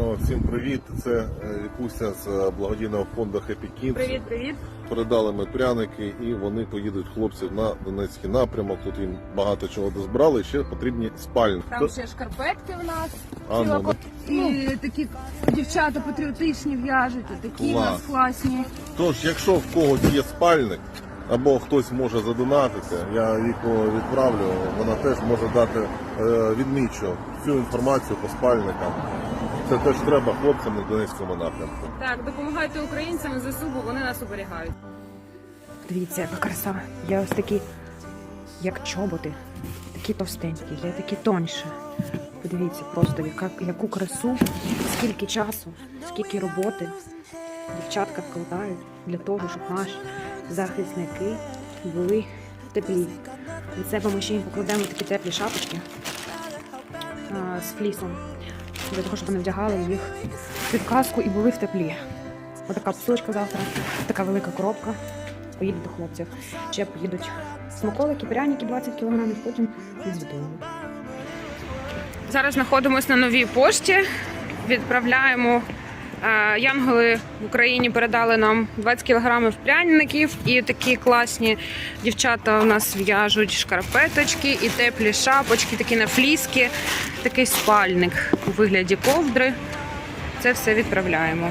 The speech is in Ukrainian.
О, всім привіт! Це е, Вікуся з е, благодійного фонду Happy Kids. Привіт, привіт. Передали ми пряники і вони поїдуть хлопців на Донецький напрямок. Тут їм багато чого дозбирали, ще потрібні спальні. Там ще шкарпетки в нас. А, ну, да. І такі дівчата патріотичні в'яжуть, такі у Клас. нас класні. Тож, якщо в когось є спальник, або хтось може задонатити, я віку відправлю, вона теж може дати е, відмічу всю інформацію по спальникам. Це теж треба хлопцям на Донецькому напрямку. Так, допомагайте українцям ЗСУ, бо вони нас оберігають. Дивіться, яка краса. Є ось такі, як чоботи, такі товстенькі, є такі тонші. Подивіться просто, яка, яку красу, скільки часу, скільки роботи дівчатка вкладають для того, щоб наші захисники були теплі. Від себе ми ще їм покладемо такі теплі шапочки а, з флісом, для того, щоб вони вдягали їх під каску і були в теплі. Отака посилочка завтра, така велика коробка поїде до хлопців. Ще поїдуть смаколики, пряники 20 кілограмів, потім відзвітуємо. Зараз знаходимося на новій пошті. Відправляємо. Е, Янголи в Україні передали нам 20 кілограмів пряників і такі класні дівчата у нас в'яжуть шкарпеточки і теплі шапочки, такі на фліски, такий спальник у вигляді ковдри. Це все відправляємо.